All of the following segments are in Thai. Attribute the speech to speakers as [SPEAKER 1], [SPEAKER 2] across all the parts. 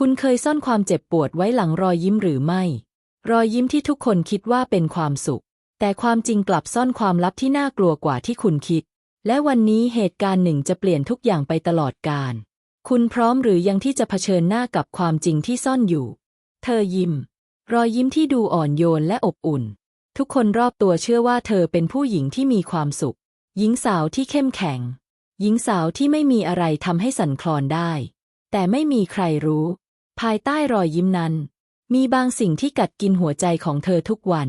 [SPEAKER 1] คุณเคยซ่อนความเจ็บปวดไว้หลังรอยยิ้มหรือไม่ รอยยิ้มที่ทุกคนคิดว่าเป็นความสุข แต่ความจริงกลับซ่อนความลับที่น่ากลัวกว่าที่คุณคิด และวันนี้เหตุการณ์หนึ่งจะเปลี่ยนทุกอย่างไปตลอดกาลคุณพร้อมหรือยังที่จะเผชิญหน้ากับความจริงที่ซ่อนอยู่ เธอยิ้ม รอยยิ้มที่ดูอ่อนโยนและอบอุ่น ทุกคนรอบตัวเชื่อว่าเธอเป็นผู้หญิงที่มีความสุข หญิงสาวที่เข้มแข็ง หญิงสาวที่ไม่มีอะไรทำให้สั่นคลอนได้ แต่ไม่มีใครรู้ ภายใต้รอยยิ้มนั้น มีบางสิ่งที่กัดกินหัวใจของเธอทุกวัน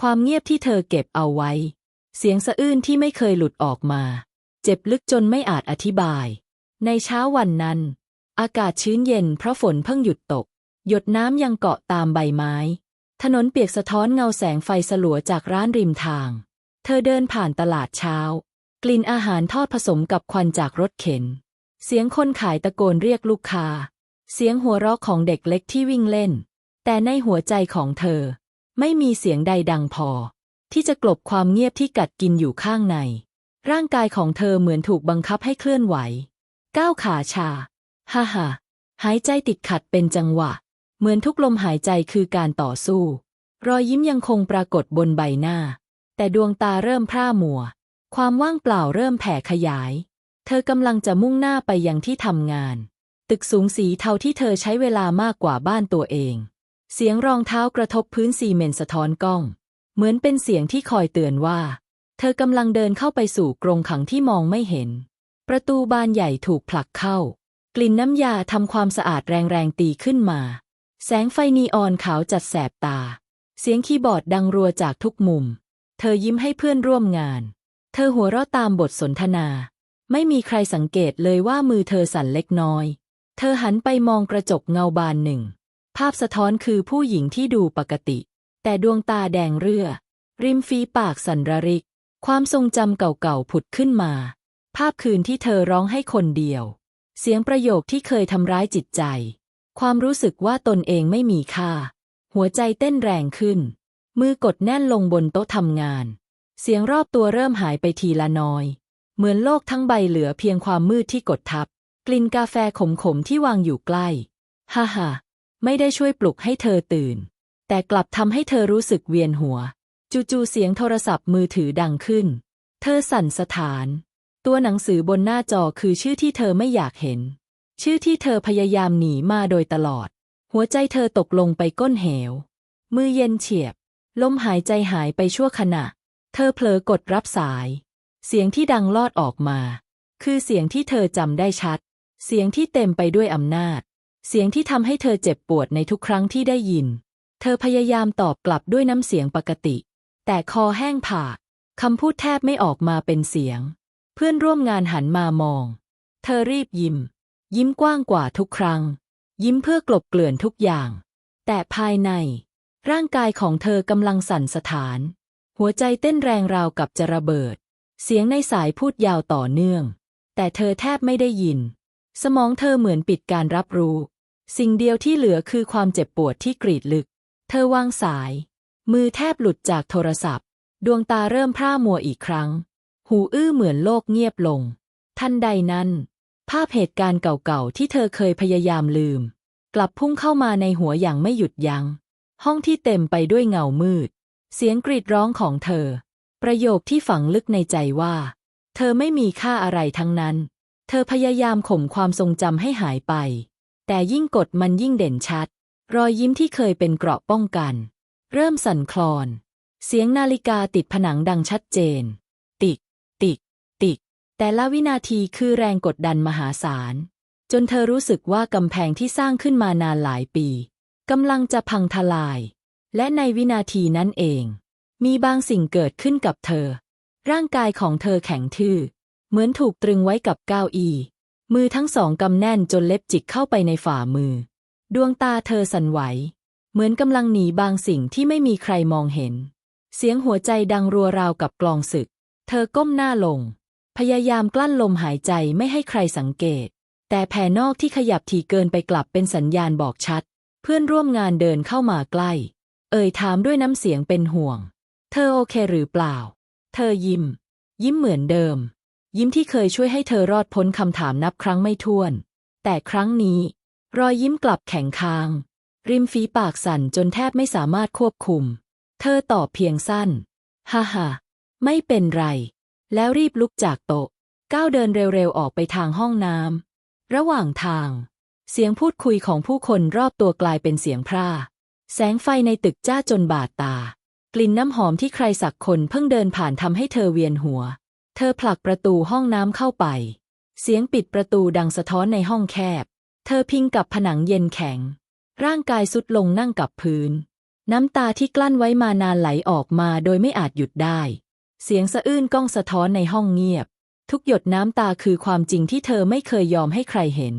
[SPEAKER 1] ความเงียบที่เธอเก็บเอาไว้ เสียงสะอื้นที่ไม่เคยหลุดออกมา เจ็บลึกจนไม่อาจอธิบาย ในเช้าวันนั้น อากาศชื้นเย็นเพราะฝนเพิ่งหยุดตก หยดน้ำยังเกาะตามใบไม้ ถนนเปียกสะท้อนเงาแสงไฟสลัวจากร้านริมทาง เธอเดินผ่านตลาดเช้า กลิ่นอาหารทอดผสมกับควันจากรถเข็น เสียงคนขายตะโกนเรียกลูกค้า เสียงหัวเราะของเด็กเล็กที่วิ่งเล่น แต่ในหัวใจของเธอ ไม่มีเสียงใดดังพอ ที่จะกลบความเงียบที่กัดกินอยู่ข้างใน ร่างกายของเธอเหมือนถูกบังคับให้เคลื่อนไหว ก้าวขาชา ฮ่าฮ่าหายใจติดขัดเป็นจังหวะ เหมือนทุกลมหายใจคือการต่อสู้ รอยยิ้มยังคงปรากฏบนใบหน้า แต่ดวงตาเริ่มพร่ามัว ความว่างเปล่าเริ่มแผ่ขยาย เธอกำลังจะมุ่งหน้าไปยังที่ทำงาน ตึกสูงสีเทาที่เธอใช้เวลามากกว่าบ้านตัวเอง เสียงรองเท้ากระทบพื้นซีเมนต์สะท้อนกล้อง เหมือนเป็นเสียงที่คอยเตือนว่า เธอกำลังเดินเข้าไปสู่กรงขังที่มองไม่เห็น ประตูบานใหญ่ถูกผลักเข้า กลิ่นน้ำยาทำความสะอาดแรงๆตีขึ้นมา แสงไฟนีออนขาวจัดแสบตา เสียงคีย์บอร์ดดังรัวจากทุกมุม เธอยิ้มให้เพื่อนร่วมงาน เธอหัวเราะตามบทสนทนา ไม่มีใครสังเกตเลยว่ามือเธอสั่นเล็กน้อย เธอหันไปมองกระจกเงาบานหนึ่ง ภาพสะท้อนคือผู้หญิงที่ดูปกติ แต่ดวงตาแดงเรือ ริมฝีปากสั่นระริก ความทรงจำเก่าๆผุดขึ้นมา ภาพคืนที่เธอร้องให้คนเดียว เสียงประโยคที่เคยทำร้ายจิตใจ ความรู้สึกว่าตนเองไม่มีค่า หัวใจเต้นแรงขึ้น มือกดแน่นลงบนโต๊ะทำงาน เสียงรอบตัวเริ่มหายไปทีละน้อย เหมือนโลกทั้งใบเหลือเพียงความมืดที่กดทับ กลิ่นกาแฟขมๆที่วางอยู่ใกล้ ฮ่าฮ่าไม่ได้ช่วยปลุกให้เธอตื่น แต่กลับทำให้เธอรู้สึกเวียนหัว จู่ๆเสียงโทรศัพท์มือถือดังขึ้น เธอสั่นสถาน ตัวหนังสือบนหน้าจอคือชื่อที่เธอไม่อยากเห็น ชื่อที่เธอพยายามหนีมาโดยตลอด หัวใจเธอตกลงไปก้นเหว มือเย็นเฉียบ ลมหายใจหายไปชั่วขณะ เธอเผลอกดรับสาย เสียงที่ดังลอดออกมา คือเสียงที่เธอจำได้ชัด เสียงที่เต็มไปด้วยอำนาจ เสียงที่ทำให้เธอเจ็บปวดในทุกครั้งที่ได้ยิน เธอพยายามตอบกลับด้วยน้ำเสียงปกติ แต่คอแห้งผากคำพูดแทบไม่ออกมาเป็นเสียง เพื่อนร่วมงานหันมามอง เธอรีบยิ้ม ยิ้มกว้างกว่าทุกครั้ง ยิ้มเพื่อกลบเกลื่อนทุกอย่าง แต่ภายใน ร่างกายของเธอกำลังสั่นสถาน หัวใจเต้นแรงราวกับจะระเบิด เสียงในสายพูดยาวต่อเนื่อง แต่เธอแทบไม่ได้ยิน สมองเธอเหมือนปิดการรับรู้ สิ่งเดียวที่เหลือคือความเจ็บปวดที่กรีดลึก เธอวางสาย มือแทบหลุดจากโทรศัพท์ ดวงตาเริ่มพร่ามัวอีกครั้ง หูอื้อเหมือนโลกเงียบลง ทันใดนั้น ภาพเหตุการณ์เก่าๆที่เธอเคยพยายามลืม กลับพุ่งเข้ามาในหัวอย่างไม่หยุดยัง้ง ห้องที่เต็มไปด้วยเงามืด เสียงกรีดร้องของเธอ ประโยคที่ฝังลึกในใจว่า เธอไม่มีค่าอะไรทั้งนั้น เธอพยายามข่มความทรงจำให้หายไป แต่ยิ่งกดมันยิ่งเด่นชัด รอยยิ้มที่เคยเป็นเกราะป้องกัน เริ่มสั่นคลอน เสียงนาฬิกาติดผนังดังชัดเจน ติก ติก ติก แต่ละวินาทีคือแรงกดดันมหาศาล จนเธอรู้สึกว่ากำแพงที่สร้างขึ้นมานานหลายปีกำลังจะพังทลาย และในวินาทีนั้นเอง มีบางสิ่งเกิดขึ้นกับเธอ ร่างกายของเธอแข็งทื่อ เหมือนถูกตรึงไว้กับเก้าอี้มือทั้งสองกำแน่นจนเล็บจิกเข้าไปในฝ่ามือ ดวงตาเธอสั่นไหว เหมือนกำลังหนีบางสิ่งที่ไม่มีใครมองเห็น เสียงหัวใจดังรัวราวกับกลองศึก เธอก้มหน้าลง พยายามกลั้นลมหายใจไม่ให้ใครสังเกต แต่แผ่นอกที่ขยับถี่เกินไปกลับเป็นสัญญาณบอกชัด เพื่อนร่วมงานเดินเข้ามาใกล้ เอ่ยถามด้วยน้ำเสียงเป็นห่วง เธอโอเคหรือเปล่า เธอยิ้ม ยิ้มเหมือนเดิม ยิ้มที่เคยช่วยให้เธอรอดพ้นคำถามนับครั้งไม่ถ้วน แต่ครั้งนี้ รอยยิ้มกลับแข็งค้าง ริมฝีปากสั่นจนแทบไม่สามารถควบคุม เธอตอบเพียงสั้น ฮ่าฮ่าไม่เป็นไร แล้วรีบลุกจากโต๊ะ ก้าวเดินเร็วๆ ออกไปทางห้องน้ำ ระหว่างทาง เสียงพูดคุยของผู้คนรอบตัวกลายเป็นเสียงพร่า แสงไฟในตึกจ้าจนบาดตา กลิ่นน้ำหอมที่ใครสักคนเพิ่งเดินผ่านทำให้เธอเวียนหัว เธอผลักประตูห้องน้ำเข้าไป เสียงปิดประตูดังสะท้อนในห้องแคบ เธอพิงกับผนังเย็นแข็ง ร่างกายสุดลงนั่งกับพื้น น้ำตาที่กลั้นไว้มานานไหลออกมาโดยไม่อาจหยุดได้ เสียงสะอื้นก้องสะท้อนในห้องเงียบ ทุกหยดน้ำตาคือความจริงที่เธอไม่เคยยอมให้ใครเห็น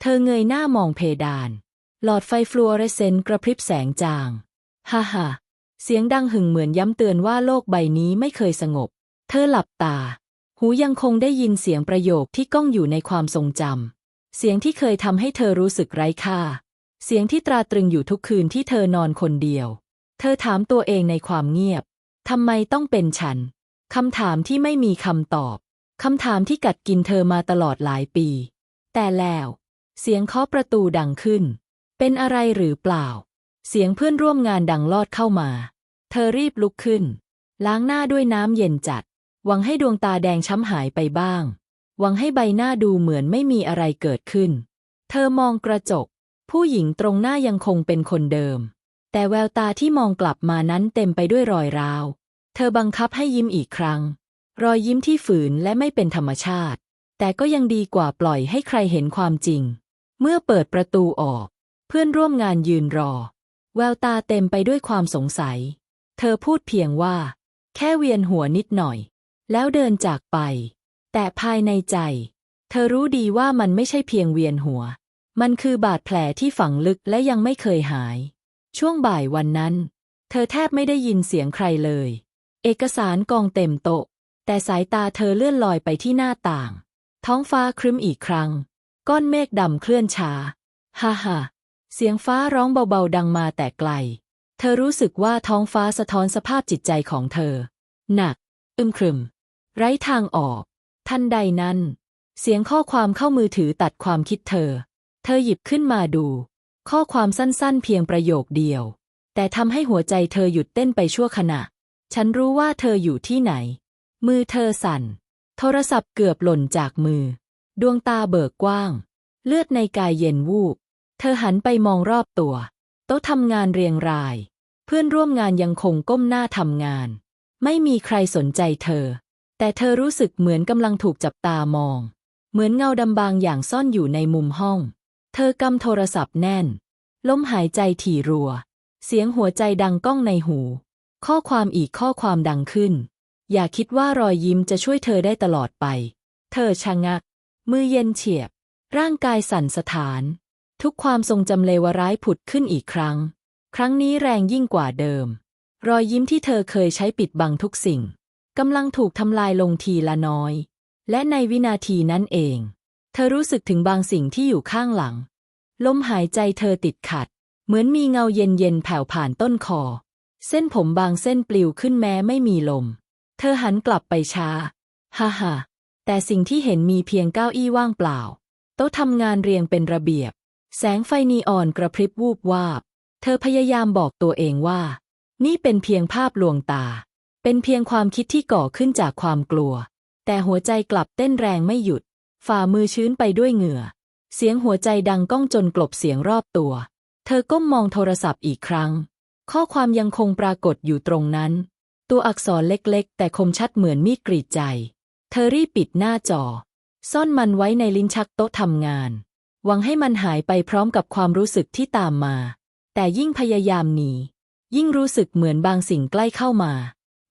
[SPEAKER 1] เธอเงยหน้ามองเพดาน หลอดไฟฟลูออเรสเซนต์กระพริบแสงจาง ฮ่าฮ่าเสียงดังหึ่งเหมือนย้ำเตือนว่าโลกใบนี้ไม่เคยสงบ เธอหลับตา หูยังคงได้ยินเสียงประโยคที่ก้องอยู่ในความทรงจำ เสียงที่เคยทำให้เธอรู้สึกไร้ค่า เสียงที่ตราตรึงอยู่ทุกคืนที่เธอนอนคนเดียว เธอถามตัวเองในความเงียบ ทำไมต้องเป็นฉัน คำถามที่ไม่มีคำตอบ คำถามที่กัดกินเธอมาตลอดหลายปี แต่แล้ว เสียงเคาะประตูดังขึ้น เป็นอะไรหรือเปล่า เสียงเพื่อนร่วมงานดังลอดเข้ามา เธอรีบลุกขึ้น ล้างหน้าด้วยน้ำเย็นจัด หวังให้ดวงตาแดงช้ำหายไปบ้าง หวังให้ใบหน้าดูเหมือนไม่มีอะไรเกิดขึ้น เธอมองกระจก ผู้หญิงตรงหน้ายังคงเป็นคนเดิม แต่แววตาที่มองกลับมานั้นเต็มไปด้วยรอยร้าว เธอบังคับให้ยิ้มอีกครั้ง รอยยิ้มที่ฝืนและไม่เป็นธรรมชาติ แต่ก็ยังดีกว่าปล่อยให้ใครเห็นความจริง เมื่อเปิดประตูออก เพื่อนร่วมงานยืนรอ แววตาเต็มไปด้วยความสงสัย เธอพูดเพียงว่า แค่เวียนหัวนิดหน่อย แล้วเดินจากไป แต่ภายในใจ เธอรู้ดีว่ามันไม่ใช่เพียงเวียนหัว มันคือบาดแผลที่ฝังลึกและยังไม่เคยหาย ช่วงบ่ายวันนั้น เธอแทบไม่ได้ยินเสียงใครเลย เอกสารกองเต็มโต๊ะ แต่สายตาเธอเลื่อนลอยไปที่หน้าต่าง ท้องฟ้าครึ้มอีกครั้ง ก้อนเมฆดำเคลื่อนช้า ฮ่าฮ่าเสียงฟ้าร้องเบาๆดังมาแต่ไกล เธอรู้สึกว่าท้องฟ้าสะท้อนสภาพจิตใจของเธอ หนัก อึมครึม ไร้ทางออก ทันใดนั้น เสียงข้อความเข้ามือถือตัดความคิดเธอ เธอหยิบขึ้นมาดู ข้อความสั้นๆ เพียงประโยคเดียว แต่ทำให้หัวใจเธอหยุดเต้นไปชั่วขณะ ฉันรู้ว่าเธออยู่ที่ไหน มือเธอสั่น โทรศัพท์เกือบหล่นจากมือ ดวงตาเบิกกว้าง เลือดในกายเย็นวูบ เธอหันไปมองรอบตัว โต๊ะทำงานเรียงราย เพื่อนร่วมงานยังคงก้มหน้าทำงาน ไม่มีใครสนใจเธอ แต่เธอรู้สึกเหมือนกำลังถูกจับตามอง เหมือนเงาดำบางอย่างซ่อนอยู่ในมุมห้อง เธอกำโทรศัพท์แน่น ลมหายใจถี่รัว เสียงหัวใจดังก้องในหู ข้อความอีกข้อความดังขึ้น อย่าคิดว่ารอยยิ้มจะช่วยเธอได้ตลอดไป เธอชะงัก มือเย็นเฉียบ ร่างกายสั่นสะท้าน ทุกความทรงจำเลวร้ายผุดขึ้นอีกครั้ง ครั้งนี้แรงยิ่งกว่าเดิม รอยยิ้มที่เธอเคยใช้ปิดบังทุกสิ่ง กำลังถูกทำลายลงทีละน้อย และในวินาทีนั้นเอง เธอรู้สึกถึงบางสิ่งที่อยู่ข้างหลัง ลมหายใจเธอติดขัด เหมือนมีเงาเย็นๆแผ่วผ่านต้นคอ เส้นผมบางเส้นปลิวขึ้นแม้ไม่มีลม เธอหันกลับไปช้า ฮ่าฮ่าแต่สิ่งที่เห็นมีเพียงเก้าอี้ว่างเปล่า โต๊ะทำงานเรียงเป็นระเบียบ แสงไฟนีออนกระพริบวูบวาบ เธอพยายามบอกตัวเองว่า นี่เป็นเพียงภาพลวงตา เป็นเพียงความคิดที่ก่อขึ้นจากความกลัว แต่หัวใจกลับเต้นแรงไม่หยุด ฝ่ามือชื้นไปด้วยเหงื่อ เสียงหัวใจดังก้องจนกลบเสียงรอบตัว เธอก้มมองโทรศัพท์อีกครั้ง ข้อความยังคงปรากฏอยู่ตรงนั้น ตัวอักษรเล็กๆ แต่คมชัดเหมือนมีดกรีดใจ เธอรีบปิดหน้าจอ ซ่อนมันไว้ในลิ้นชักโต๊ะทำงาน หวังให้มันหายไปพร้อมกับความรู้สึกที่ตามมา แต่ยิ่งพยายามหนียิ่งรู้สึกเหมือนบางสิ่งใกล้เข้ามา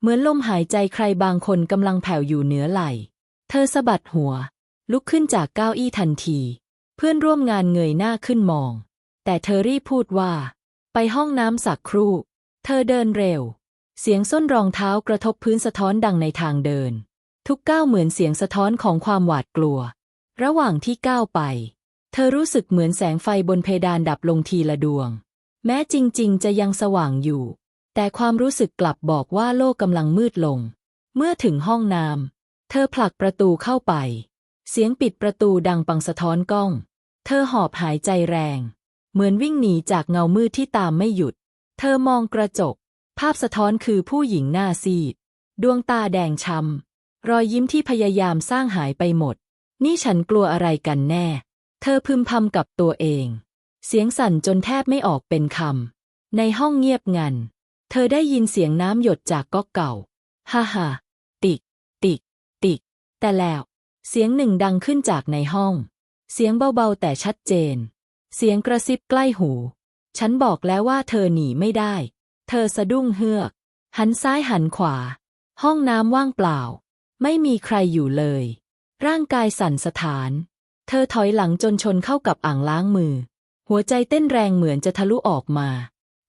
[SPEAKER 1] เหมือนลมหายใจใครบางคนกำลังแผ่วอยู่เหนือไหล่เธอสะบัดหัว ลุกขึ้นจากเก้าอี้ทันที เพื่อนร่วมงานเงยหน้าขึ้นมอง แต่เธอรีบพูดว่า ไปห้องน้ำสักครู่ เธอเดินเร็ว เสียงส้นรองเท้ากระทบพื้นสะท้อนดังในทางเดิน ทุกก้าวเหมือนเสียงสะท้อนของความหวาดกลัว ระหว่างที่ก้าวไป เธอรู้สึกเหมือนแสงไฟบนเพดานดับลงทีละดวง แม้จริงๆ จะยังสว่างอยู่ แต่ความรู้สึกกลับบอกว่าโลกกำลังมืดลง เมื่อถึงห้องน้ำเธอผลักประตูเข้าไป เสียงปิดประตูดังปังสะท้อนกล้อง เธอหอบหายใจแรง เหมือนวิ่งหนีจากเงามืดที่ตามไม่หยุด เธอมองกระจก ภาพสะท้อนคือผู้หญิงหน้าซีด ดวงตาแดงช้ำรอยยิ้มที่พยายามสร้างหายไปหมด นี่ฉันกลัวอะไรกันแน่ เธอพึมพำกับตัวเอง เสียงสั่นจนแทบไม่ออกเป็นคำในห้องเงียบงัน เธอได้ยินเสียงน้ำหยดจากก๊อกเก่า ฮ่าฮ่าติก ติก ติก แต่แล้ว เสียงหนึ่งดังขึ้นจากในห้อง เสียงเบาๆแต่ชัดเจน เสียงกระซิบใกล้หู ฉันบอกแล้วว่าเธอหนีไม่ได้ เธอสะดุ้งเฮือก หันซ้ายหันขวา ห้องน้ำว่างเปล่า ไม่มีใครอยู่เลย ร่างกายสั่นสะท้าน เธอถอยหลังจนชนเข้ากับอ่างล้างมือ หัวใจเต้นแรงเหมือนจะทะลุออกมา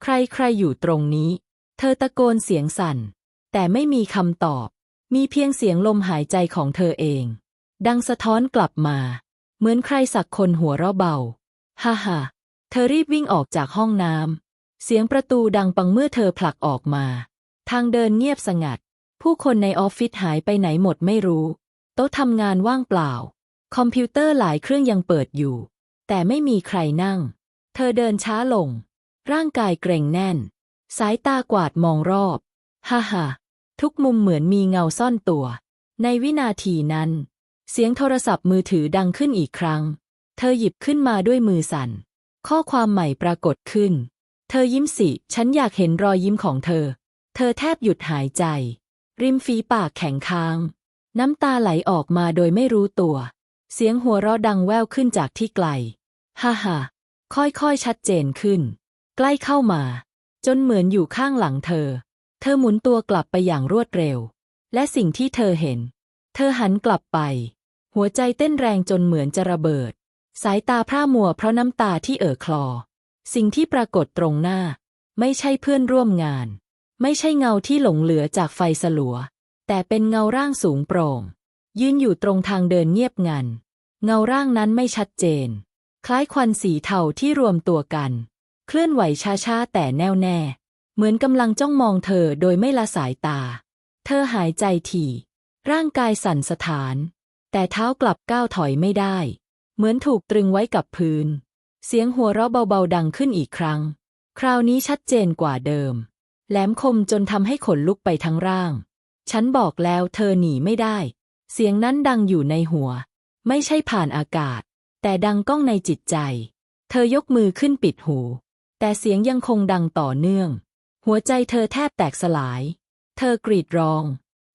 [SPEAKER 1] ใครใครอยู่ตรงนี้ เธอตะโกนเสียงสั่น แต่ไม่มีคำตอบ มีเพียงเสียงลมหายใจของเธอเอง ดังสะท้อนกลับมา เหมือนใครสักคนหัวเราะเบา ฮ่าฮ่าเธอรีบวิ่งออกจากห้องน้ำ เสียงประตูดังปังเมื่อเธอผลักออกมา ทางเดินเงียบสงัด ผู้คนในออฟฟิศหายไปไหนหมดไม่รู้ โต๊ะทำงานว่างเปล่า คอมพิวเตอร์หลายเครื่องยังเปิดอยู่ แต่ไม่มีใครนั่ง เธอเดินช้าลง ร่างกายเกร็งแน่น สายตากวาดมองรอบ ฮ่าฮ่าทุกมุมเหมือนมีเงาซ่อนตัว ในวินาทีนั้น เสียงโทรศัพท์มือถือดังขึ้นอีกครั้ง เธอหยิบขึ้นมาด้วยมือสั่น ข้อความใหม่ปรากฏขึ้น เธอยิ้มสิ ฉันอยากเห็นรอยยิ้มของเธอ เธอแทบหยุดหายใจ ริมฝีปากแข็งค้าง น้ำตาไหลออกมาโดยไม่รู้ตัว เสียงหัวเราะดังแว่วขึ้นจากที่ไกล ฮ่าฮ่าค่อยๆชัดเจนขึ้น ใกล้เข้ามา จนเหมือนอยู่ข้างหลังเธอ เธอหมุนตัวกลับไปอย่างรวดเร็ว และสิ่งที่เธอเห็น เธอหันกลับไป หัวใจเต้นแรงจนเหมือนจะระเบิด สายตาพร่ามัวเพราะน้ำตาที่เอ่อคลอ สิ่งที่ปรากฏตรงหน้า ไม่ใช่เพื่อนร่วมงาน ไม่ใช่เงาที่หลงเหลือจากไฟสลัว แต่เป็นเงาร่างสูงโปร่ง ยืนอยู่ตรงทางเดินเงียบงัน เงาร่างนั้นไม่ชัดเจน คล้ายควันสีเทาที่รวมตัวกัน เคลื่อนไหวช้าๆแต่แน่วแน่ เหมือนกำลังจ้องมองเธอโดยไม่ละสายตา เธอหายใจถี่ ร่างกายสั่นสะท้าน แต่เท้ากลับก้าวถอยไม่ได้ เหมือนถูกตรึงไว้กับพื้น เสียงหัวเราะเบาๆดังขึ้นอีกครั้ง คราวนี้ชัดเจนกว่าเดิม แหลมคมจนทำให้ขนลุกไปทั้งร่าง ฉันบอกแล้วเธอหนีไม่ได้ เสียงนั้นดังอยู่ในหัว ไม่ใช่ผ่านอากาศ แต่ดังก้องในจิตใจ เธอยกมือขึ้นปิดหู แต่เสียงยังคงดังต่อเนื่อง หัวใจเธอแทบแตกสลาย เธอกรีดร้อง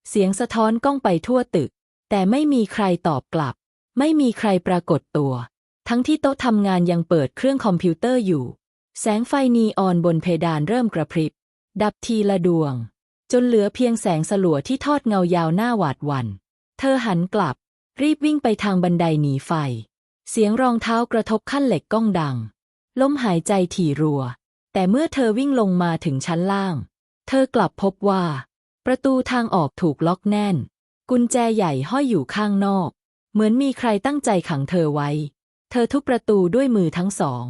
[SPEAKER 1] เสียงสะท้อนก้องไปทั่วตึก แต่ไม่มีใครตอบกลับ ไม่มีใครปรากฏตัว ทั้งที่โต๊ะทำงานยังเปิดเครื่องคอมพิวเตอร์อยู่ แสงไฟนีออนบนเพดานเริ่มกระพริบ ดับทีละดวง จนเหลือเพียงแสงสลัวที่ทอดเงายาวหน้าหวาดหวันเธอหันกลับ รีบวิ่งไปทางบันไดหนีไฟ เสียงรองเท้ากระทบขั้นเหล็กก้องดัง ล้มหายใจถี่รัว แต่เมื่อเธอวิ่งลงมาถึงชั้นล่าง เธอกลับพบว่า ประตูทางออกถูกล็อกแน่น กุญแจใหญ่ห้อยอยู่ข้างนอก เหมือนมีใครตั้งใจขังเธอไว้ เธอทุบประตูด้วยมือทั้งสอง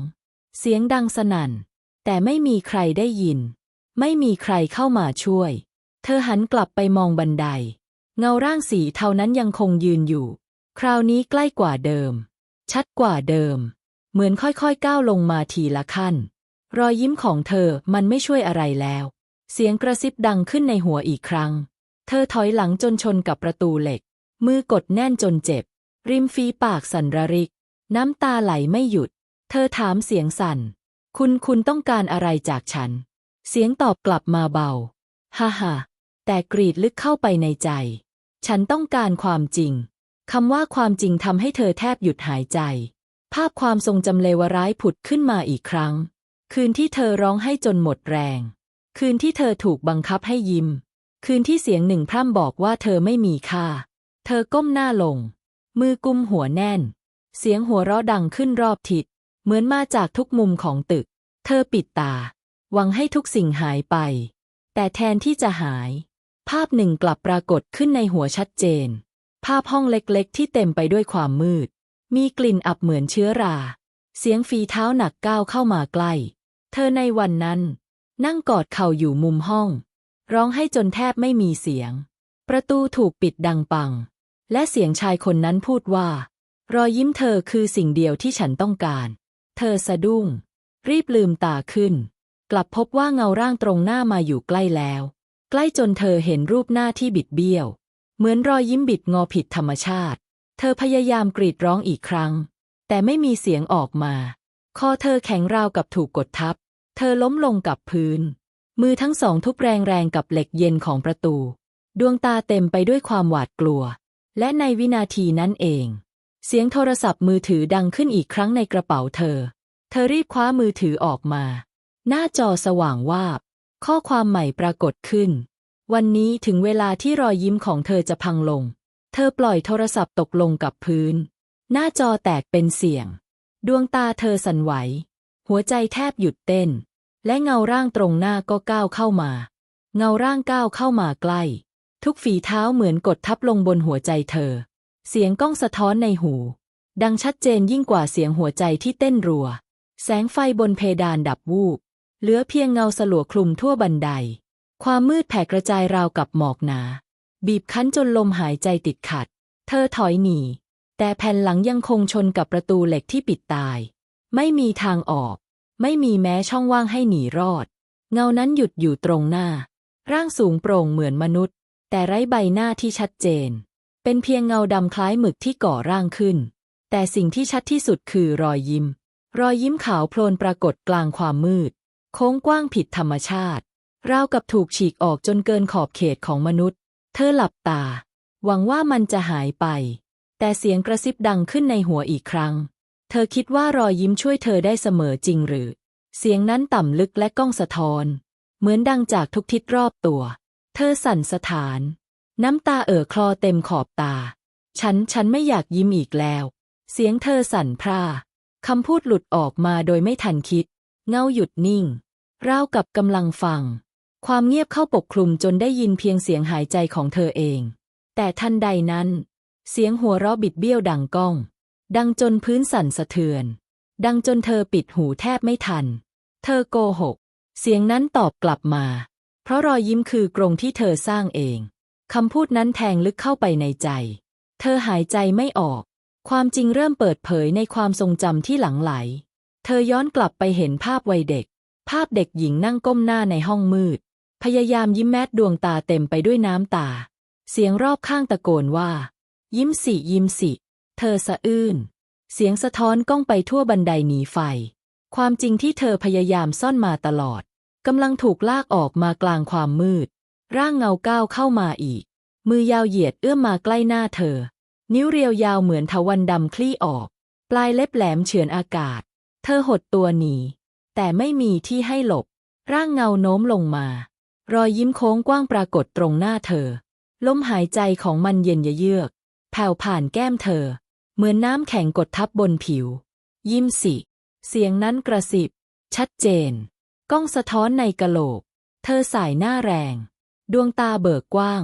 [SPEAKER 1] เสียงดังสนั่น แต่ไม่มีใครได้ยิน ไม่มีใครเข้ามาช่วย เธอหันกลับไปมองบันได เงาร่างสีเท่านั้นยังคงยืนอยู่ คราวนี้ใกล้กว่าเดิม ชัดกว่าเดิม เหมือนค่อยๆก้าวลงมาทีละขั้น รอยยิ้มของเธอมันไม่ช่วยอะไรแล้ว เสียงกระซิบดังขึ้นในหัวอีกครั้ง เธอถอยหลังจนชนกับประตูเหล็ก มือกดแน่นจนเจ็บ ริมฝีปากสั่นระริก น้ำตาไหลไม่หยุด เธอถามเสียงสั่น คุณคุณต้องการอะไรจากฉัน เสียงตอบกลับมาเบา ฮ่าฮ่าแต่กรีดลึกเข้าไปในใจ ฉันต้องการความจริงคำว่าความจริงทำให้เธอแทบหยุดหายใจ ภาพความทรงจำเลวร้ายผุดขึ้นมาอีกครั้ง คืนที่เธอร้องให้จนหมดแรง คืนที่เธอถูกบังคับให้ยิ้ม คืนที่เสียงหนึ่งพร่ำบอกว่าเธอไม่มีค่า เธอก้มหน้าลง มือกุมหัวแน่น เสียงหัวเราะดังขึ้นรอบทิศเหมือนมาจากทุกมุมของตึก เธอปิดตา หวังให้ทุกสิ่งหายไป แต่แทนที่จะหาย ภาพหนึ่งกลับปรากฏขึ้นในหัวชัดเจน ภาพห้องเล็กๆ ที่เต็มไปด้วยความมืด มีกลิ่นอับเหมือนเชื้อรา เสียงฝีเท้าหนักก้าวเข้ามาใกล้ เธอในวันนั้น นั่งกอดเข่าอยู่มุมห้อง ร้องให้จนแทบไม่มีเสียง ประตูถูกปิดดังปัง และเสียงชายคนนั้นพูดว่า รอยยิ้มเธอคือสิ่งเดียวที่ฉันต้องการ เธอสะดุ้ง รีบลืมตาขึ้น กลับพบว่าเงาร่างตรงหน้ามาอยู่ใกล้แล้ว ใกล้จนเธอเห็นรูปหน้าที่บิดเบี้ยว เหมือนรอยยิ้มบิดงอผิดธรรมชาติ เธอพยายามกรีดร้องอีกครั้ง แต่ไม่มีเสียงออกมา คอเธอแข็งราวกับถูกกดทับ เธอล้มลงกับพื้น มือทั้งสองทุบแรงๆกับเหล็กเย็นของประตู ดวงตาเต็มไปด้วยความหวาดกลัว และในวินาทีนั้นเอง เสียงโทรศัพท์มือถือดังขึ้นอีกครั้งในกระเป๋าเธอ เธอรีบคว้ามือถือออกมา หน้าจอสว่างวาบ ข้อความใหม่ปรากฏขึ้น วันนี้ถึงเวลาที่รอยยิ้มของเธอจะพังลง เธอปล่อยโทรศัพท์ตกลงกับพื้น หน้าจอแตกเป็นเสียง ดวงตาเธอสั่นไหว หัวใจแทบหยุดเต้น และเงาร่างตรงหน้าก็ก้าวเข้ามา เงาร่างก้าวเข้ามาใกล้ ทุกฝีเท้าเหมือนกดทับลงบนหัวใจเธอ เสียงก้องสะท้อนในหู ดังชัดเจนยิ่งกว่าเสียงหัวใจที่เต้นรัว แสงไฟบนเพดานดับวูบเหลือเพียงเงาสลัวคลุมทั่วบันได ความมืดแผ่กระจายราวกับหมอกหนา บีบคั้นจนลมหายใจติดขัด เธอถอยหนี แต่แผ่นหลังยังคงชนกับประตูเหล็กที่ปิดตาย ไม่มีทางออก ไม่มีแม้ช่องว่างให้หนีรอด เงานั้นหยุดอยู่ตรงหน้า ร่างสูงโปร่งเหมือนมนุษย์ แต่ไร้ใบหน้าที่ชัดเจน เป็นเพียงเงาดำคล้ายหมึกที่ก่อร่างขึ้น แต่สิ่งที่ชัดที่สุดคือรอยยิ้ม รอยยิ้มขาวโพลนปรากฏกลางความมืด โค้งกว้างผิดธรรมชาติราวกับถูกฉีกออกจนเกินขอบเขตของมนุษย์ เธอหลับตา หวังว่ามันจะหายไป แต่เสียงกระซิบดังขึ้นในหัวอีกครั้ง เธอคิดว่ารอยยิ้มช่วยเธอได้เสมอจริงหรือ เสียงนั้นต่ำลึกและก้องสะท้อน เหมือนดังจากทุกทิศรอบตัว เธอสั่นสะท้าน น้ำตาเอ่อคลอเต็มขอบตา ฉันฉันไม่อยากยิ้มอีกแล้ว เสียงเธอสั่นพร่าคำพูดหลุดออกมาโดยไม่ทันคิด เงาหยุดนิ่ง ราวกับกำลังฟัง ความเงียบเข้าปกคลุมจนได้ยินเพียงเสียงหายใจของเธอเอง แต่ทันใดนั้น เสียงหัวเราะบิดเบี้ยวดังก้อง ดังจนพื้นสั่นสะเทือน ดังจนเธอปิดหูแทบไม่ทัน เธอโกหก เสียงนั้นตอบกลับมา เพราะรอยยิ้มคือกรงที่เธอสร้างเอง คำพูดนั้นแทงลึกเข้าไปในใจ เธอหายใจไม่ออก ความจริงเริ่มเปิดเผยในความทรงจำที่หลังไหล เธอย้อนกลับไปเห็นภาพวัยเด็ก ภาพเด็กหญิงนั่งก้มหน้าในห้องมืด พยายามยิ้มแม้ดวงตาเต็มไปด้วยน้ำตา เสียงรอบข้างตะโกนว่า ยิ้มสิยิ้มสิ เธอสะอื้น เสียงสะท้อนก้องไปทั่วบันไดหนีไฟ ความจริงที่เธอพยายามซ่อนมาตลอดกำลังถูกลากออกมากลางความมืด ร่างเงาก้าวเข้ามาอีก มือยาวเหยียดเอื้อมมาใกล้หน้าเธอ นิ้วเรียวยาวเหมือนทวันดำคลี่ออก ปลายเล็บแหลมเฉือนอากาศ เธอหดตัวหนี แต่ไม่มีที่ให้หลบ ร่างเงาโน้มลงมา รอยยิ้มโค้งกว้างปรากฏตรงหน้าเธอ ลมหายใจของมันเย็นเยือก แผ่วผ่านแก้มเธอ เหมือนน้ำแข็งกดทับบนผิว ยิ้มสิ เสียงนั้นกระสิบ ชัดเจน ก้องสะท้อนในกะโหลก เธอสายหน้าแรง ดวงตาเบิกกว้าง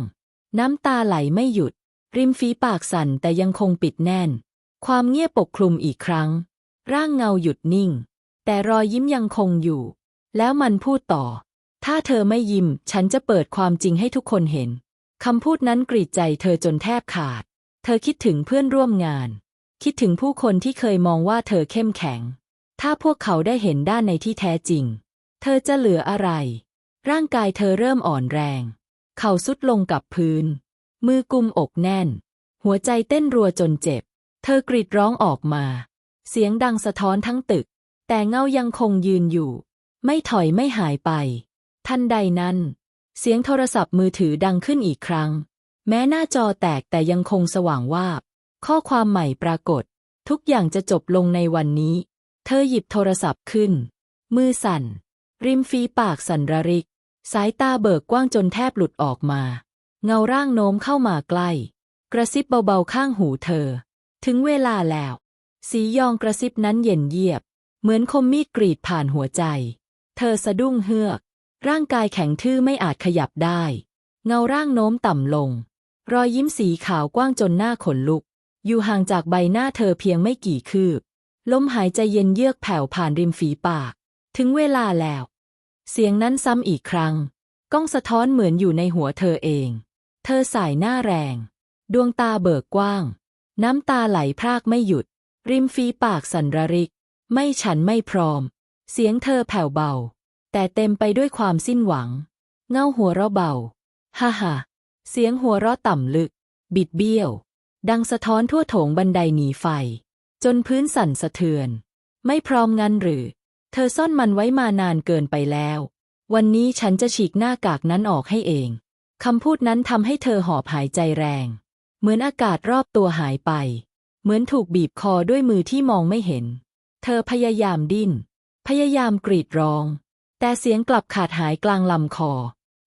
[SPEAKER 1] น้ำตาไหลไม่หยุด ริมฝีปากสั่นแต่ยังคงปิดแน่น ความเงียบปกคลุมอีกครั้ง ร่างเงาหยุดนิ่ง แต่รอยยิ้มยังคงอยู่ แล้วมันพูดต่อ ถ้าเธอไม่ยิ้ม ฉันจะเปิดความจริงให้ทุกคนเห็น คำพูดนั้นกรีดใจเธอจนแทบขาด เธอคิดถึงเพื่อนร่วมงาน คิดถึงผู้คนที่เคยมองว่าเธอเข้มแข็ง ถ้าพวกเขาได้เห็นด้านในที่แท้จริง เธอจะเหลืออะไร ร่างกายเธอเริ่มอ่อนแรง เข่าสุดลงกับพื้น มือกุมอกแน่น หัวใจเต้นรัวจนเจ็บ เธอกรีดร้องออกมา เสียงดังสะท้อนทั้งตึก แต่เงายังคงยืนอยู่ ไม่ถอยไม่หายไป ทันใดนั้น เสียงโทรศัพท์มือถือดังขึ้นอีกครั้ง แม้หน้าจอแตกแต่ยังคงสว่างวาบ ข้อความใหม่ปรากฏ ทุกอย่างจะจบลงในวันนี้ เธอหยิบโทรศัพท์ขึ้น มือสั่น ริมฝีปากสั่นระริก สายตาเบิกกว้างจนแทบหลุดออกมา เงาร่างโน้มเข้ามาใกล้ กระซิบเบาๆข้างหูเธอ ถึงเวลาแล้ว สียองกระซิบนั้นเย็นเยียบ เหมือนคมมีดกรีดผ่านหัวใจ เธอสะดุ้งเฮือก ร่างกายแข็งทื่อไม่อาจขยับได้ เงาร่างโน้มต่ำลง รอยยิ้มสีขาวกว้างจนหน้าขนลุก อยู่ห่างจากใบหน้าเธอเพียงไม่กี่คืบ ลมหายใจเย็นเยือกแผ่วผ่านริมฝีปาก ถึงเวลาแล้ว เสียงนั้นซ้ำอีกครั้ง ก้องสะท้อนเหมือนอยู่ในหัวเธอเอง เธอสายหน้าแรง ดวงตาเบิกกว้าง น้ำตาไหลพรากไม่หยุด ริมฝีปากสันระริก ไม่ฉันไม่พร้อม เสียงเธอแผ่วเบา แต่เต็มไปด้วยความสิ้นหวัง เงาหัวเราะเบา ฮ่าฮ่าเสียงหัวเราะต่ำลึก บิดเบี้ยว ดังสะท้อนทั่วโถงบันไดหนีไฟ จนพื้นสั่นสะเทือน ไม่พร้อมงั้นหรือ เธอซ่อนมันไว้มานานเกินไปแล้ว วันนี้ฉันจะฉีกหน้ากากนั้นออกให้เอง คำพูดนั้นทำให้เธอหอบหายใจแรง เหมือนอากาศรอบตัวหายไป เหมือนถูกบีบคอด้วยมือที่มองไม่เห็น เธอพยายามดิ้น พยายามกรีดร้อง แต่เสียงกลับขาดหายกลางลำคอ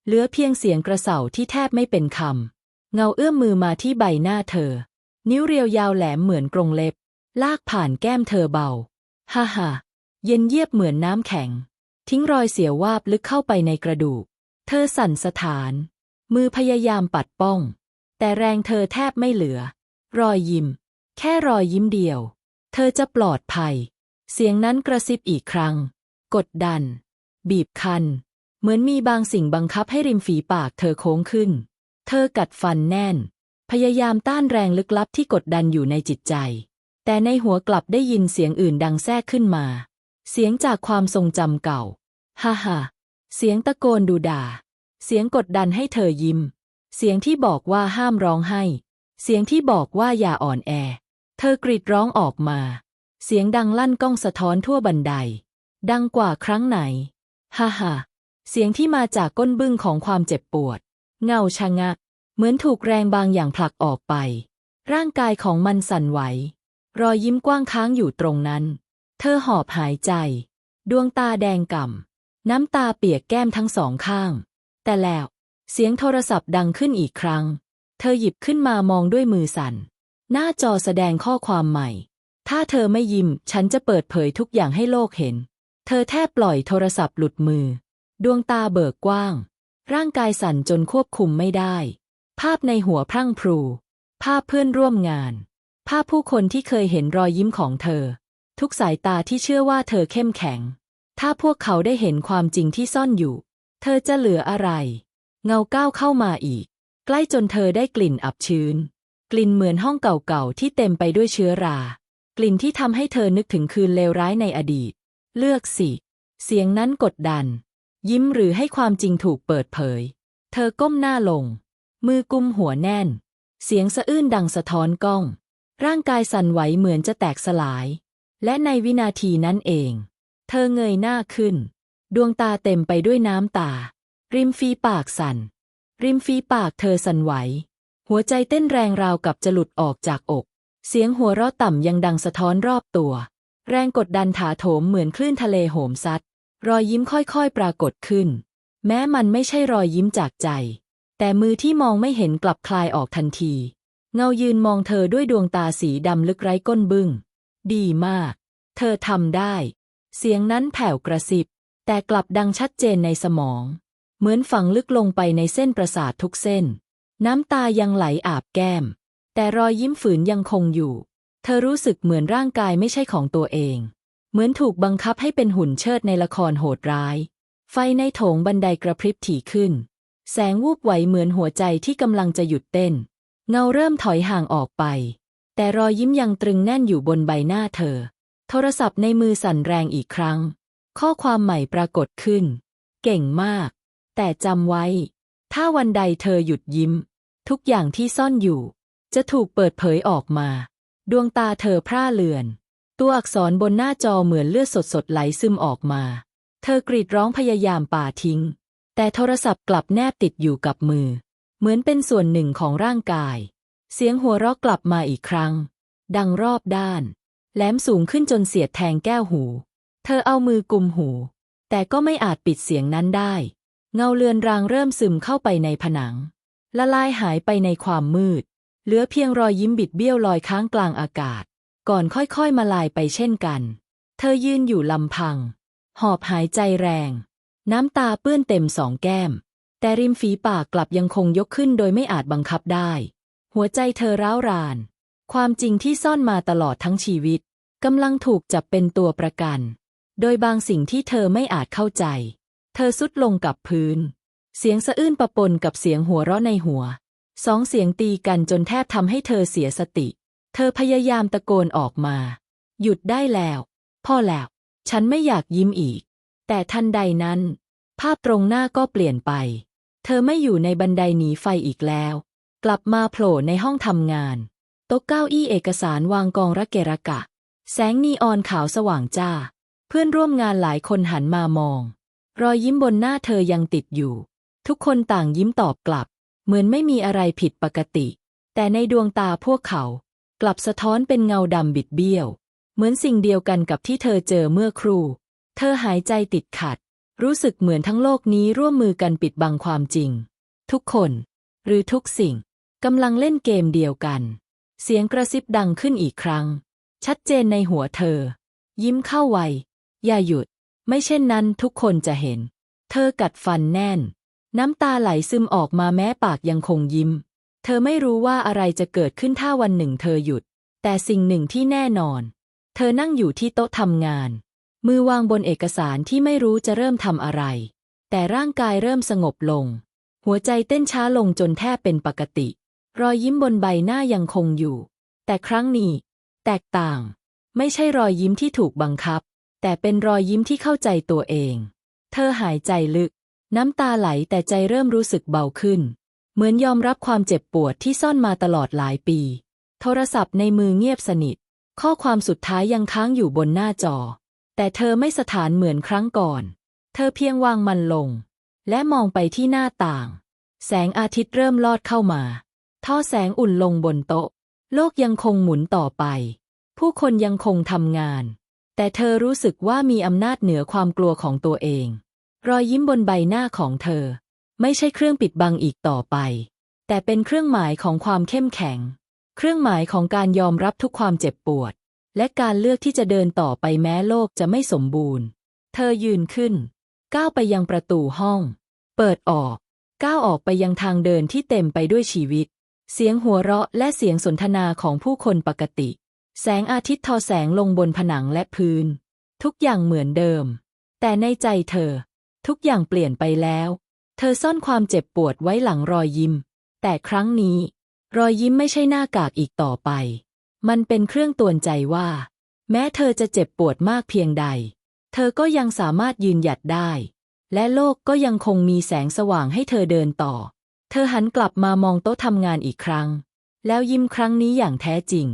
[SPEAKER 1] เหลือเพียงเสียงกระเสาที่แทบไม่เป็นคำ เงาเอื้อมมือมาที่ใบหน้าเธอ นิ้วเรียวยาวแหลมเหมือนกรงเล็บ ลากผ่านแก้มเธอเบา ฮ่าฮ่าเย็นเยียบเหมือนน้ำแข็ง ทิ้งรอยเสียววาบลึกเข้าไปในกระดูก เธอสั่นสะท้าน มือพยายามปัดป้อง แต่แรงเธอแทบไม่เหลือ รอยยิ้ม แค่รอยยิ้มเดียว เธอจะปลอดภัย เสียงนั้นกระซิบอีกครั้ง กดดัน บีบคั้น เหมือนมีบางสิ่งบังคับให้ริมฝีปากเธอโค้งขึ้น เธอกัดฟันแน่น พยายามต้านแรงลึกลับที่กดดันอยู่ในจิตใจ แต่ในหัวกลับได้ยินเสียงอื่นดังแทรกขึ้นมา เสียงจากความทรงจำเก่า ฮ่าฮ่าเสียงตะโกนดูด่า เสียงกดดันให้เธอยิ้ม เสียงที่บอกว่าห้ามร้องไห้ เสียงที่บอกว่าอย่าอ่อนแอ เธอกรีดร้องออกมา เสียงดังลั่นก้องสะท้อนทั่วบันได ดังกว่าครั้งไหน ฮ่าฮ่าเสียงที่มาจากก้นบึ้งของความเจ็บปวด เงาชะงัก เหมือนถูกแรงบางอย่างผลักออกไป ร่างกายของมันสั่นไหว รอยยิ้มกว้างค้างอยู่ตรงนั้น เธอหอบหายใจ ดวงตาแดงก่ำ น้ำตาเปียกแก้มทั้งสองข้าง แต่แล้ว เสียงโทรศัพท์ดังขึ้นอีกครั้ง เธอหยิบขึ้นมามองด้วยมือสั่น หน้าจอแสดงข้อความใหม่ ถ้าเธอไม่ยิ้ม ฉันจะเปิดเผยทุกอย่างให้โลกเห็น เธอแทบปล่อยโทรศัพท์หลุดมือ ดวงตาเบิกกว้าง ร่างกายสั่นจนควบคุมไม่ได้ ภาพในหัวพรั่งพรู ภาพเพื่อนร่วมงาน ภาพผู้คนที่เคยเห็นรอยยิ้มของเธอ ทุกสายตาที่เชื่อว่าเธอเข้มแข็ง ถ้าพวกเขาได้เห็นความจริงที่ซ่อนอยู่ เธอจะเหลืออะไร เงาก้าวเข้ามาอีก ใกล้จนเธอได้กลิ่นอับชื้น กลิ่นเหมือนห้องเก่าๆที่เต็มไปด้วยเชื้อรา กลิ่นที่ทำให้เธอนึกถึงคืนเลวร้ายในอดีต เลือกสิ เสียงนั้นกดดัน ยิ้มหรือให้ความจริงถูกเปิดเผย เธอก้มหน้าลง มือกุมหัวแน่น เสียงสะอื้นดังสะท้อนกล้อง ร่างกายสั่นไหวเหมือนจะแตกสลาย และในวินาทีนั้นเอง เธอเงยหน้าขึ้น ดวงตาเต็มไปด้วยน้ำตา ริมฝีปากสั่น ริมฝีปากเธอสั่นไหว หัวใจเต้นแรงราวกับจะหลุดออกจากอก เสียงหัวเราะต่ำยังดังสะท้อนรอบตัว แรงกดดันถาโถมเหมือนคลื่นทะเลโหมซัด รอยยิ้มค่อยๆ ปรากฏขึ้น แม้มันไม่ใช่รอยยิ้มจากใจ แต่มือที่มองไม่เห็นกลับคลายออกทันที เงายืนมองเธอด้วยดวงตาสีดำลึกไร้ก้นบึ้ง ดีมาก เธอทำได้ เสียงนั้นแผ่วกระซิบ แต่กลับดังชัดเจนในสมอง เหมือนฝังลึกลงไปในเส้นประสาททุกเส้น น้ำตายังไหลอาบแก้ม แต่รอยยิ้มฝืนยังคงอยู่ เธอรู้สึกเหมือนร่างกายไม่ใช่ของตัวเอง เหมือนถูกบังคับให้เป็นหุ่นเชิดในละครโหดร้าย ไฟในโถงบันไดกระพริบถี่ขึ้น แสงวูบไหวเหมือนหัวใจที่กำลังจะหยุดเต้น เงาเริ่มถอยห่างออกไป แต่รอยยิ้มยังตรึงแน่นอยู่บนใบหน้าเธอ โทรศัพท์ในมือสั่นแรงอีกครั้ง ข้อความใหม่ปรากฏขึ้น เก่งมาก แต่จำไว้ ถ้าวันใดเธอหยุดยิ้ม ทุกอย่างที่ซ่อนอยู่ จะถูกเปิดเผยออกมา ดวงตาเธอพร่าเลือน ตัวอักษรบนหน้าจอเหมือนเลือดสดๆไหลซึมออกมา เธอกรีดร้องพยายามป่าทิ้ง แต่โทรศัพท์กลับแนบติดอยู่กับมือ เหมือนเป็นส่วนหนึ่งของร่างกาย เสียงหัวเราะกลับมาอีกครั้ง ดังรอบด้าน แหลมสูงขึ้นจนเสียดแทงแก้วหู เธอเอามือกุมหู แต่ก็ไม่อาจปิดเสียงนั้นได้ เงาเลือนรางเริ่มซึมเข้าไปในผนัง ละลายหายไปในความมืด เหลือเพียงรอยยิ้มบิดเบี้ยวลอยค้างกลางอากาศ ก่อนค่อยๆมาลายไปเช่นกัน เธอยืนอยู่ลำพัง หอบหายใจแรง น้ำตาเปื้อนเต็มสองแก้ม แต่ริมฝีปากกลับยังคงยกขึ้นโดยไม่อาจบังคับได้ หัวใจเธอร้าวราน ความจริงที่ซ่อนมาตลอดทั้งชีวิตกำลังถูกจับเป็นตัวประกัน โดยบางสิ่งที่เธอไม่อาจเข้าใจ เธอสุดลงกับพื้น เสียงสะอื้นปะปนกับเสียงหัวเราะในหัว สองเสียงตีกันจนแทบทำให้เธอเสียสติ เธอพยายามตะโกนออกมา หยุดได้แล้ว พ่อแล้ว ฉันไม่อยากยิ้มอีก แต่ทันใดนั้น ภาพตรงหน้าก็เปลี่ยนไป เธอไม่อยู่ในบันไดหนีไฟอีกแล้ว กลับมาโผล่ในห้องทำงาน โต๊ะเก้าอี้เอกสารวางกองระเกะระกะ แสงนีออนขาวสว่างจ้า เพื่อนร่วมงานหลายคนหันมามอง รอยยิ้มบนหน้าเธอยังติดอยู่ ทุกคนต่างยิ้มตอบกลับ เหมือนไม่มีอะไรผิดปกติ แต่ในดวงตาพวกเขา กลับสะท้อนเป็นเงาดำบิดเบี้ยว เหมือนสิ่งเดียวกันกับที่เธอเจอเมื่อครู่ เธอหายใจติดขัด รู้สึกเหมือนทั้งโลกนี้ร่วมมือกันปิดบังความจริง ทุกคน หรือทุกสิ่งกำลังเล่นเกมเดียวกัน เสียงกระซิบดังขึ้นอีกครั้ง ชัดเจนในหัวเธอ ยิ้มเข้าไว อย่าหยุด ไม่เช่นนั้นทุกคนจะเห็น เธอกัดฟันแน่น น้ำตาไหลซึมออกมาแม้ปากยังคงยิ้ม เธอไม่รู้ว่าอะไรจะเกิดขึ้นถ้าวันหนึ่งเธอหยุด แต่สิ่งหนึ่งที่แน่นอน เธอนั่งอยู่ที่โต๊ะทำงาน มือวางบนเอกสารที่ไม่รู้จะเริ่มทำอะไร แต่ร่างกายเริ่มสงบลง หัวใจเต้นช้าลงจนแทบเป็นปกติ รอยยิ้มบนใบหน้ายังคงอยู่ แต่ครั้งนี้ แตกต่าง ไม่ใช่รอยยิ้มที่ถูกบังคับ แต่เป็นรอยยิ้มที่เข้าใจตัวเอง เธอหายใจลึก น้ำตาไหลแต่ใจเริ่มรู้สึกเบาขึ้น เหมือนยอมรับความเจ็บปวดที่ซ่อนมาตลอดหลายปี โทรศัพท์ในมือเงียบสนิท ข้อความสุดท้ายยังค้างอยู่บนหน้าจอ แต่เธอไม่สถานเหมือนครั้งก่อน เธอเพียงวางมันลง และมองไปที่หน้าต่าง แสงอาทิตย์เริ่มลอดเข้ามา ท่อแสงอุ่นลงบนโต๊ะ โลกยังคงหมุนต่อไป ผู้คนยังคงทำงาน แต่เธอรู้สึกว่ามีอำนาจเหนือความกลัวของตัวเอง รอยยิ้มบนใบหน้าของเธอ ไม่ใช่เครื่องปิดบังอีกต่อไป แต่เป็นเครื่องหมายของความเข้มแข็ง เครื่องหมายของการยอมรับทุกความเจ็บปวด และการเลือกที่จะเดินต่อไปแม้โลกจะไม่สมบูรณ์ เธอยืนขึ้น ก้าวไปยังประตูห้อง เปิดออก ก้าวออกไปยังทางเดินที่เต็มไปด้วยชีวิต เสียงหัวเราะและเสียงสนทนาของผู้คนปกติ แสงอาทิตย์ทอแสงลงบนผนังและพื้น ทุกอย่างเหมือนเดิม แต่ในใจเธอ ทุกอย่างเปลี่ยนไปแล้ว เธอซ่อนความเจ็บปวดไว้หลังรอยยิ้ม แต่ครั้งนี้ รอยยิ้มไม่ใช่หน้ากากอีกต่อไป มันเป็นเครื่องตวนใจว่า แม้เธอจะเจ็บปวดมากเพียงใด เธอก็ยังสามารถยืนหยัดได้ และโลกก็ยังคงมีแสงสว่างให้เธอเดินต่อ เธอหันกลับมามองโต๊ะทำงานอีกครั้ง แล้วยิ้มครั้งนี้อย่างแท้จริง